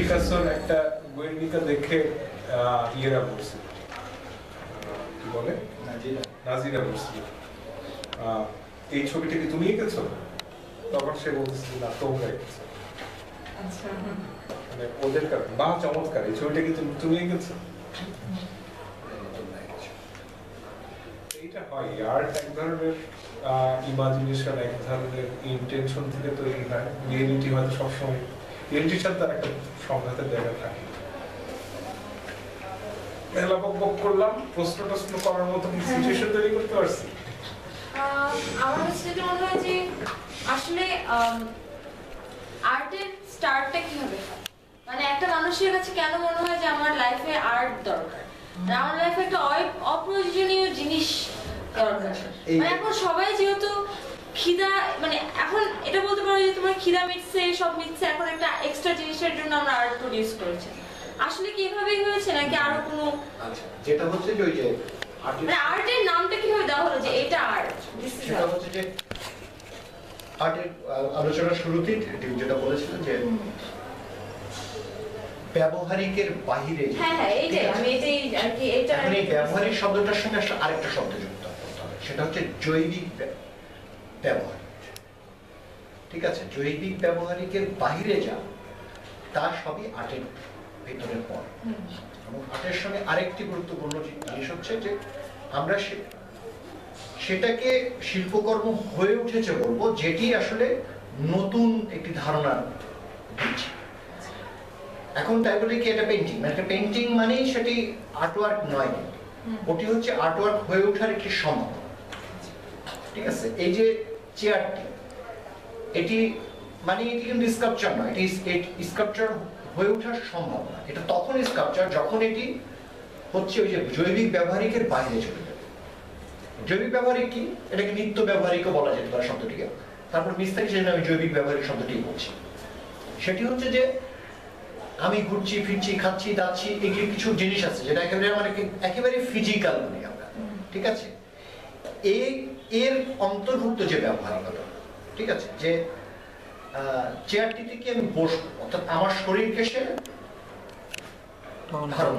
পিকাসোর একটা গোয়েন্দিকা দেখে ইয়েরা বলছিল কি বলে? নাজিরা। বলছিল এই ছবিটা কি তুমি এঁকেছো? তখন সে বলতেছে না তোমরা এঁকেছো। আচ্ছা। মানে ওদের কারণে বা চমৎকার এই ছবিটা কি তুমি- তুমি এঁকেছো? এইটা হয় আর্ট এক ধরনের ইমাজিনেশন এক ধরনের ইন্টেনশন থেকে তৈরি হয়। রিয়েলিটি হয়তো সবসময় তার একটা সংঘাতের জায়গা থাকে। মেলা বক বক করলাম প্রশ্ন টশ্ন করার মতো সিচুয়েশন তৈরি করতে পারছি? আমার কাছে যেটা মনে হয় যে আসলে আর্টের স্টার্টটা কীভাবে হয়? মানে একটা মানুষের কাছে কেন মনে হয় যে আমার লাইফে আর্ট দরকার? আমার লাইফে একটা অপ্রয়োজনীয় জিনিস দরকার। মানে এখন সবাই যেহেতু খিদা মানে এখন এটা বলতে পারো যে তোমার খিদা মিটছে সব মিটছে এখন একটা এক্সট্রা জিনিসের জন্য আমরা আর্ট প্রডিউস করেছি। আসলে কি এভাবেই হয়েছে নাকি আরও কোনো আচ্ছা যেটা হচ্ছে যে ওই যে মানে আর্টের নামটা কীভাবে দেওয়া হলো যে এটা আর্ট সেটা হচ্ছে যে আর্টের শুরুতেই যেটা যে ব্যবহারিকের বাহিরে হ্যাঁ হ্যাঁ এইটাই আমি এটাই আর কি এটা ব্যবহারিক শব্দটার সঙ্গে আরেকটা শব্দ যুক্ত করতে হবে। সেটা হচ্ছে জৈবিক ব্যবহারিক ঠিক আছে? জৈবিক ব্যবহারিকের বাহিরে যা তা সবই আর্টের ভিতরের পর এবং আর্টের সঙ্গে আরেকটি গুরুত্বপূর্ণ জিনিস হচ্ছে যে আমরা সেটাকে শিল্পকর্ম হয়ে উঠেছে বলব যেটি আসলে নতুন একটি ধারণা দিচ্ছে। এখন তাই বলে কি এটা পেন্টিং মানে একটা পেন্টিং মানেই সেটি আর্টওয়ার্ক নয়। ওটি হচ্ছে আর্টওয়ার্ক হয়ে ওঠার একটি সম্ভাবনা ঠিক আছে? এই যে চেয়ারটি এটি মানে এটি কিন্তু স্কাল্পচার নয়, এটি স্কাপচার হয়ে ওঠার সম্ভাবনা। এটা তখন স্কাপচার যখন এটি হচ্ছে ওই যে জৈবিক ব্যবহারিকের বাইরে চলে যাবে। জৈবিক ব্যবহারিক কি? এটাকে নিত্য ব্যবহারিকও বলা যেতে পারে শব্দটিকে। তারপর বিস্তারিত সেজন্য আমি জৈবিক ব্যবহারিক শব্দটি বলছি। সেটি হচ্ছে যে আমি ঘুরছি, ফিরছি, খাচ্ছি, দাচ্ছি, এগুলি কিছু জিনিস আছে যেটা একেবারে মানে একেবারে ফিজিক্যাল বলি আমরা। ঠিক আছে? এই এর অন্তর্ভুক্ত যে ব্যবহারিকতা ঠিক আছে? যে চেয়ারটিতে কি আমি বসবো? অর্থাৎ আমার শরীরকে সে ধারণ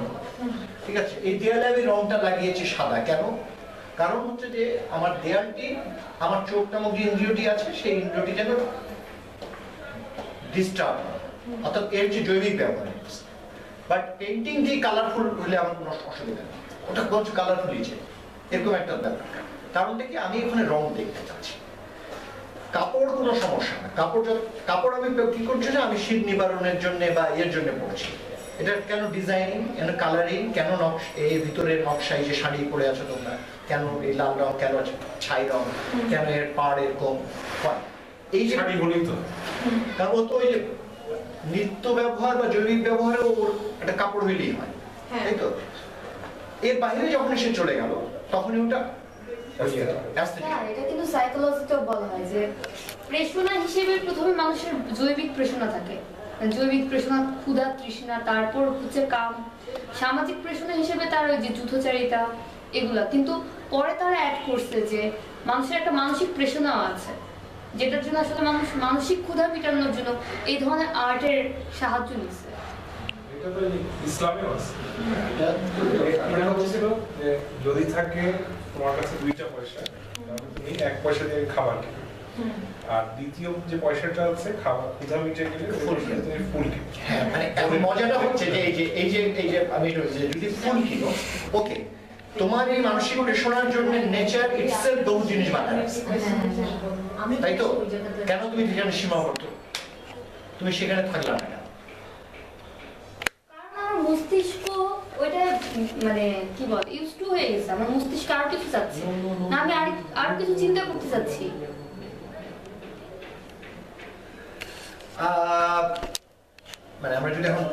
ঠিক আছে? এই দেয়ালে আমি রংটা লাগিয়েছি সাদা। কেন? কারণ হচ্ছে যে আমার দেয়ালটি আমার চোখ নামক যে ইন্দ্রিয়টি আছে সেই ইন্দ্রিয়টি যেন ডিস্টার্ব অর্থাৎ এর যে জৈবিক ব্যবহার বাট পেন্টিং যে কালারফুল হলে আমার কোনো অসুবিধা নেই। ওটা বলছে কালারফুলই এরকম একটা ব্যাপার। কারণটা কি? আমি এখানে রং দেখতে চাচ্ছি। কাপড় কোনো সমস্যা না। কাপড় কাপড় আমি কি করছি না? আমি শীত নিবারণের জন্য বা এর জন্য পড়ছি এটা কেন ডিজাইনিং কেন কালারিং কেন নকশ এই ভিতরের নকশা এই যে শাড়ি পরে আছো তোমরা কেন এই লাল রং কেন ছাই রং কেন এর পাড় এরকম হয়। এই যে শাড়ি বলি তো। কারণ তো ওই যে নিত্য ব্যবহার বা জৈবিক ব্যবহারে ওর একটা কাপড় হইলেই হয়। হ্যাঁ। তাই তো? এর বাইরে যখন সে চলে গেল তখনই ওটা। হ্যাঁ এটা কিন্তু সাইকোলজিতেও বলা হয় যে প্রেষণা হিসেবে প্রথমে মানুষের জৈবিক প্রেষণা থাকে। জৈবিক প্রেষণা ক্ষুধা তৃষ্ণা তারপর হচ্ছে কাম। সামাজিক প্রেষণা হিসেবে তার ওই যে যুদ্ধচারিতা এগুলা। কিন্তু পরে তারা অ্যাড করছে যে মানুষের একটা মানসিক প্রেষণাও আছে যেটার জন্য আসলে মানুষ মানসিক ক্ষুধা মেটানোর জন্য এই ধরনের আর্টের সাহায্য নিচ্ছে। আছে। যদি থাকে তোমার কাছে দুইটা পয়সা। তুমি এক পয়সা দিয়ে খাবার কিনো আর দ্বিতীয় যে পয়সাটা আছে খাবার ক্ষুধা মিটে গেলে ফুল তুমি ফুল কিনো হ্যাঁ মানে মজাটা হচ্ছে যে এই যে এই যে এই যে আমি বলছি যদি ফুল কিনো ওকে তোমার এই মানসিক প্রেষণার জন্য নেচার ইটসেলফ বহু জিনিস বানায় রাখছে। তাই তো? কেন তুমি সেখানে সীমাবদ্ধ? তুমি সেখানে থাকলা না মানে কি বল ইউজ টু হয়ে গেছে আমার মস্তিষ্ক আরও কিছু চাচ্ছে। না আমি আর আর কিছু চিন্তা করতে চাচ্ছি। মানে আমরা যদি এখন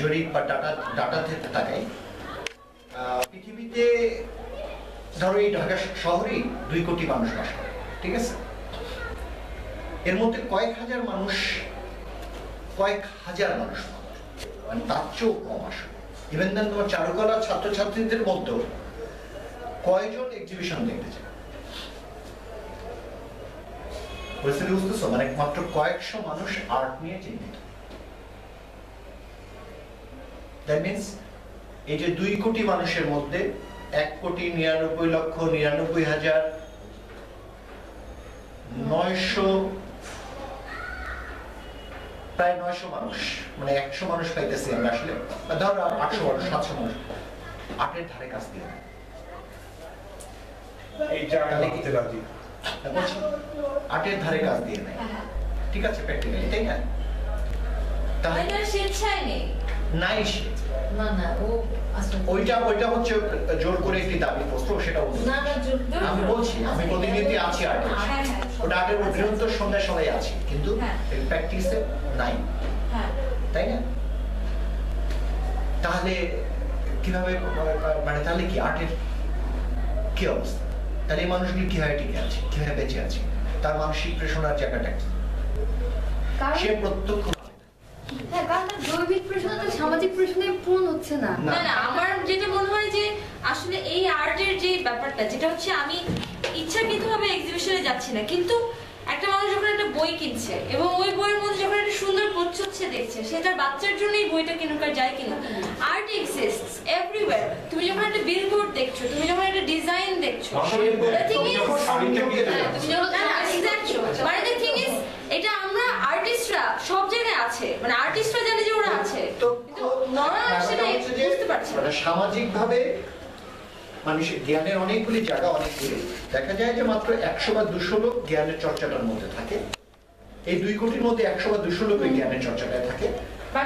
জরিপ বা ডাটা ডাটা থেকে তাকাই পৃথিবীতে ধরো এই ঢাকা শহরেই দুই কোটি মানুষ বাস করে ঠিক আছে? এর মধ্যে কয়েক হাজার মানুষ কয়েক হাজার মানুষ মানে তার চেয়েও কম আসে ইভেন দেন তোমার চারুকলা ছাত্রছাত্রীদের মধ্যেও কয়জন এক্সিবিশন দেখতে চায় পরিস্থিতি মানে কয়েকশো মানুষ আর্ট নিয়ে চিন্তিত। দ্যাট মিনস এই যে দুই কোটি মানুষের মধ্যে এক কোটি নিরানব্বই লক্ষ নিরানব্বই হাজার নয়শো প্রায় নয়শো মানুষ মানে একশো মানুষ পাইতেছি আমরা আসলে। ধরো আটশো মানুষ সাতশো মানুষ। আটের ধারে কাছ দিয়ে আটের ধারে কাজ দিয়ে নেয় ঠিক আছে প্র্যাকটিক্যালি তাই না? তাহলে এটা স্বেচ্ছায় নেই। নাই সে। না না ও আসলে ওইটা ওইটা হচ্ছে জোর করে একটি দাবি পত্র সেটা আমি বলছি আমি প্রতিনিধি আছি আর্টে হ্যাঁ হ্যাঁ। ওটা আর্টের বৃহত্তর সন্ধ্যায় সবাই আছি কিন্তু। প্র্যাকটিসে নাই। হ্যাঁ। তাই না? তাহলে কীভাবে মানে তাহলে কি আর্টের কি অবস্থা? তাহলে এই মানুষগুলি কীভাবে টিকে আছে কীভাবে বেঁচে আছে? তার মানসিক প্রেষণার জায়গাটা কি? সে প্রত্যক্ষ হ্যাঁ কারণ জৈবিক তো সামাজিক প্রেষণে পূরণ হচ্ছে। না না আমার যেটা মনে হয় যে আসলে এই আর্টের যে ব্যাপারটা যেটা হচ্ছে আমি ইচ্ছাকৃতভাবে এক্সিবিশনে যাচ্ছি না কিন্তু একটা মানুষ যখন একটা বই কিনছে এবং ওই বইয়ের মধ্যে যখন একটা সুন্দর প্রচ্ছদছে দেখছে সে তার বাচ্চার জন্য এই বইটা কিনুক আর যায় কিনা? আর্ট এক্সিস্টস এভরিওয়্যার তুমি যখন একটা বিলবোর্ড দেখছ তুমি যখন একটা ডিজাইন দেখছ হ্যাঁ. মানে the thing is, এটা আমরা আর্টিস্টরা সব জায়গায় আছে। মানে আর্টিস্টরা জানে যে ওরা আছে। তো কিন্তু নর্মাল সেটা বুঝতে পারছে না। মানে সামাজিকভাবে মানুষের জ্ঞানের অনেকগুলি জায়গা অনেকগুলি। দেখা যায় যে মাত্র একশো বা দুশো লোক জ্ঞানের চর্চাটার মধ্যে থাকে। এই দুই কোটির মধ্যে একশো বা দুশো লোক জ্ঞানের চর্চাটায় থাকে।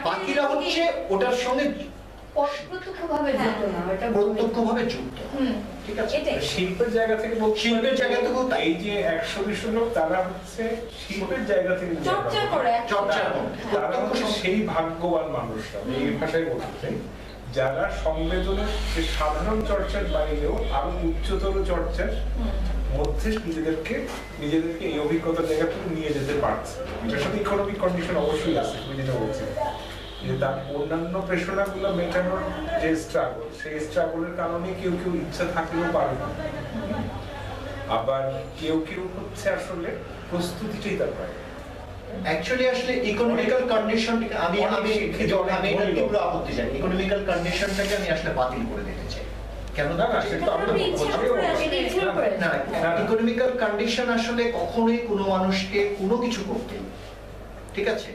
বাকিরা হচ্ছে ওটার সঙ্গে যুক্ত প্রত্যক্ষভাবে যুক্ত। ঠিক আছে? এটাই। শিল্পের জায়গা থেকে শিল্পের জায়গা থেকেও তাই। এই যে একশো দুশো লোক তারা হচ্ছে শিল্পের জায়গা থেকে চর্চা করে চর্চার মধ্যে। তারা সেই ভাগ্যবান মানুষরা। এই ভাষায় বলতে চাই। যারা সংবেদনের সাধারণ চর্চার বাইরেও আরও উচ্চতর চর্চার মধ্যে নিজেদেরকে নিজেদেরকে এই অভিজ্ঞতার জায়গাতে নিয়ে যেতে পারছে। এটার সাথে ইকোনমিক কন্ডিশন অবশ্যই আছে, তুমি যেটা বলছি যে তার অন্যান্য প্রেষণাগুলো মেটানোর যে স্ট্রাগল সেই স্ট্রাগলের কারণে কেউ কেউ ইচ্ছা থাকলেও পারে না। আবার কেউ কেউ হচ্ছে আসলে প্রস্তুতিটাই তার পায় অ্যাকচুয়ালি আসলে ইকোনমিক্যাল কন্ডিশন আমি আমি আমি এটা তীব্র আপত্তি জানি ইকোনমিক্যাল কন্ডিশনটাকে আমি আসলে বাতিল করে দিতে চাই। কেন না। ইকোনমিক্যাল কন্ডিশন আসলে কখনোই কোনো মানুষকে কোনো কিছু করতে ঠিক আছে?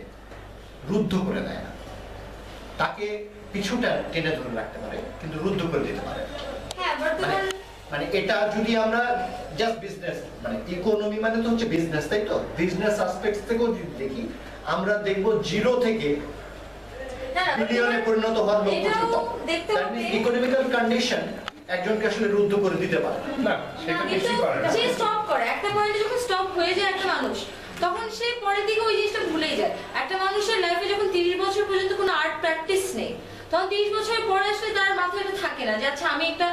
রুদ্ধ করে দেয় না। তাকে পিছুটা টেনে ধরে রাখতে পারে কিন্তু রুদ্ধ করে দিতে পারে না। হ্যাঁ বর্তমান মানে এটা যদি আমরা জাস্ট বিজনেস মানে ইকোনমি মানে তো হচ্ছে বিজনেস তাই তো? বিজনেস অ্যাসপেক্টস থেকেও যদি দেখি আমরা দেখব জিরো থেকে বিলিয়নে পরিণত হওয়ার লোক এটাও পর্যন্ত দেখতে হবে। ইকোনমিক্যাল কন্ডিশন একজনকে আসলে রুদ্ধ করে দিতে পারে না। সেটা বেশি পারে না। সে স্টপ করে। একটা পয়েন্টে যখন স্টপ হয়ে যায় একটা মানুষ তখন সে পরের দিকে ওই জিনিসটা ভুলেই যায়। একটা মানুষের লাইফে যখন তিরিশ বছর পর্যন্ত কোনো আর্ট প্র্যাকটিস নেই তখন তিরিশ বছর পরে আসলে তার মাথায় এটা থাকে না যে আচ্ছা আমি একটা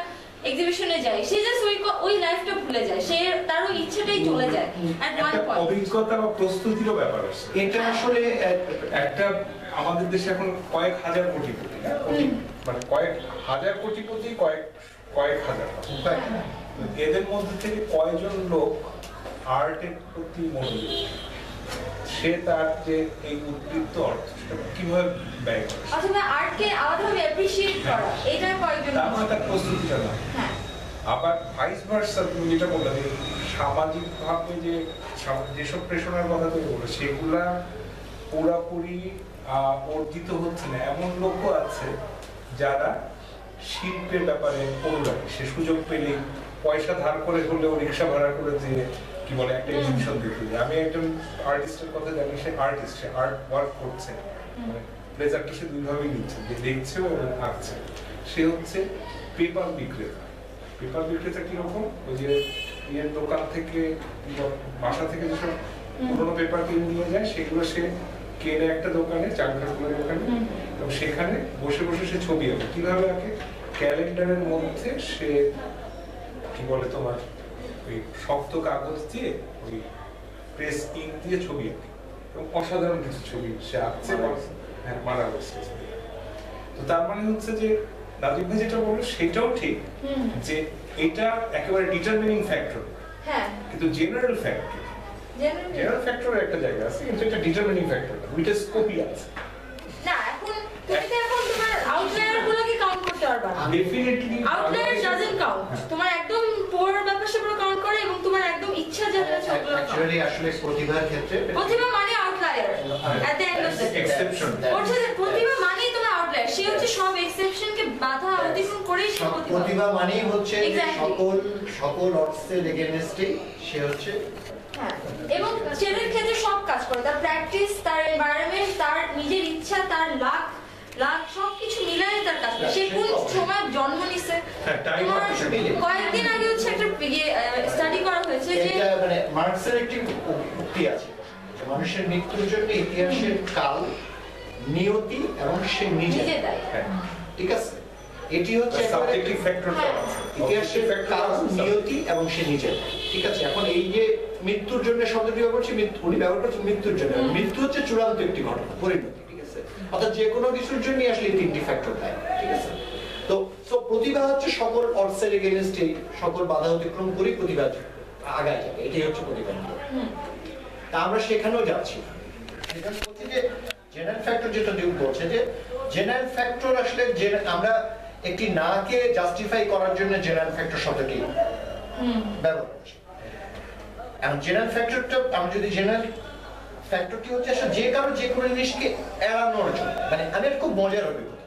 এক্সিবিশনে যাই সে জাস্ট ওই ওই লাইফটা ভুলে যায়। সে তার ওই ইচ্ছেটাই চলে যায়। অ্যাট ওয়ান পয়েন্ট অভিজ্ঞতা বা প্রস্তুতিরও ব্যাপার আছে। এটা আসলে একটা আমাদের দেশে এখন কয়েক হাজার কোটি হ্যাঁ? কোটি। মানে কয়েক হাজার কোটিপতি কয়েক কয়েক হাজার। এদের মধ্যে থেকে কয়জন লোক আর্টের প্রতি মনোযোগী? সে তার যে এই উদ্বৃত্ত অর্থ সেটা কীভাবে ব্যয় করে? অথবা আর্টকে আলাদাভাবে অ্যাপ্রিসিয়েট করা এটা কয়েকজন তার মানে তার প্রস্তুতিটা না হ্যাঁ। আবার ভাইস ভার্সা তুমি যেটা বললে যে সামাজিক ভাবে যে যেসব প্রেষণার কথা তুমি বলে সেগুলা পুরাপুরি অর্জিত হচ্ছে না। এমন লোকও আছে যারা শিল্পের ব্যাপারে অনুরাগী। সে সুযোগ পেলেই পয়সা ধার করে হলেও রিক্সা ভাড়া করে যে কি বলে একটা এক্সিবিশন যায় আমি একজন আর্টিস্টের কথা জানি সে আর্টিস্ট সে আর্ট ওয়ার্ক করছে। মানে প্লেজারটা সে দুইভাবেই নিচ্ছে যে দেখছেও এবং আঁকছে। সে হচ্ছে পেপার বিক্রেতা। পেপার বিক্রেতা কীরকম? ওই যে ইয়ের দোকান থেকে বাসা থেকে যেসব পুরোনো পেপার কিনে নিয়ে যায় সেগুলো সে কেনে একটা দোকানে চাকরির দোকানে এবং সেখানে বসে বসে সে ছবি আঁকে। কীভাবে আঁকে? ক্যালেন্ডারের মধ্যে সে কি বলে তোমার? ওই শক্ত কাগজ দিয়ে ওই প্রেস ইঙ্ক দিয়ে ছবি আঁকে। এবং অসাধারণ কিছু ছবি সে আঁকছে হ্যাঁ মারা গেছে তো তার মানে হচ্ছে যে রাজীব ভাই যেটা বলল সেটাও ঠিক যে এটা একেবারে ডিটারমিনিং ফ্যাক্টর কিন্তু জেনারেল ফ্যাক্টর জেনারেল ফ্যাক্টরের একটা জায়গা আছে কিন্তু এটা ডিটারমিনিং ফ্যাক্টর না স্কোপই আছে। না এখন তুমি তো এখন তোমার আউটলায়ার গুলোকে কাউন্ট করতে পারবা ডেফিনেটলি আউটলায়ার ডাজন্ট কাউন্ট তোমার একদম পোর ব্যাপার স্যাপার কাউন্ট করে এবং তোমার একদম ইচ্ছা যেটা আছে ওগুলো count। অ্যাকচুয়ালি আসলে প্রতিভার ক্ষেত্রে প্রতিভা মানে outlier at the end of the exception প্রতিভা মানেই তোমার আউটলায়ার সে হচ্ছে সব এক্সেপশনকে বাধা অতিক্রম করেই সে প্রতিভা। প্রতিভা মানেই হচ্ছে সকল সকল অর্থের এগেনস্টে সে হচ্ছে হ্যাঁ। এবং ছেলের ক্ষেত্রে সব কাজ করে। তার প্র্যাকটিস তার এনভায়রনমেন্ট তার নিজের ইচ্ছা তার লাক লাক সবকিছু মিলাই তার কাজ সে কোন সময় জন্ম নিছে? হ্যাঁ। কয়েকদিন আগে হচ্ছে একটা ইয়ে স্টাডি করা হয়েছে যে এটা মানে মার্কসের একটি উক্তি আছে। মানুষের মৃত্যুর জন্য ইতিহাসের কাল নিয়তি এবং সে নিজে হ্যাঁ ঠিক আছে? এটি হচ্ছে সাবজেক্টিভ ফ্যাক্টরটা হ্যাঁ। ইতিহাসের কাল নিয়তি এবং সে নিজে ঠিক আছে? এখন এই যে মৃত্যুর জন্য শব্দটি ব্যবহার করছে উনি ব্যবহার করছেন মৃত্যুর জন্য। মৃত্যু হচ্ছে চূড়ান্ত একটি ঘটনা পরিণতি ঠিক আছে? অর্থাৎ যে কোনো কিছুর জন্য আসলে তিনটি ফ্যাক্টর দেয় ঠিক আছে? তো তো প্রতিভা হচ্ছে সকল অর্থের এগেনস্টে সকল বাধা অতিক্রম করে প্রতিভা আগায় যাবে এটাই হচ্ছে প্রতিভা হুম। তা আমরা সেখানেও যাচ্ছি জেনারেল ফ্যাক্টর যেটা বলছে যে জেনারেল ফ্যাক্টর আসলে আমরা একটি নাকে জাস্টিফাই করার জন্য জেনারেল ফ্যাক্টর শব্দটি ব্যবহার করছি। এখন জেনারেল ফ্যাক্টরটা আমরা যদি জেনারেল ফ্যাক্টরটি হচ্ছে আসলে যে কারও যে কোনো জিনিসকে এড়ানোর জন্য মানে আমি খুব মজার অভিজ্ঞতা।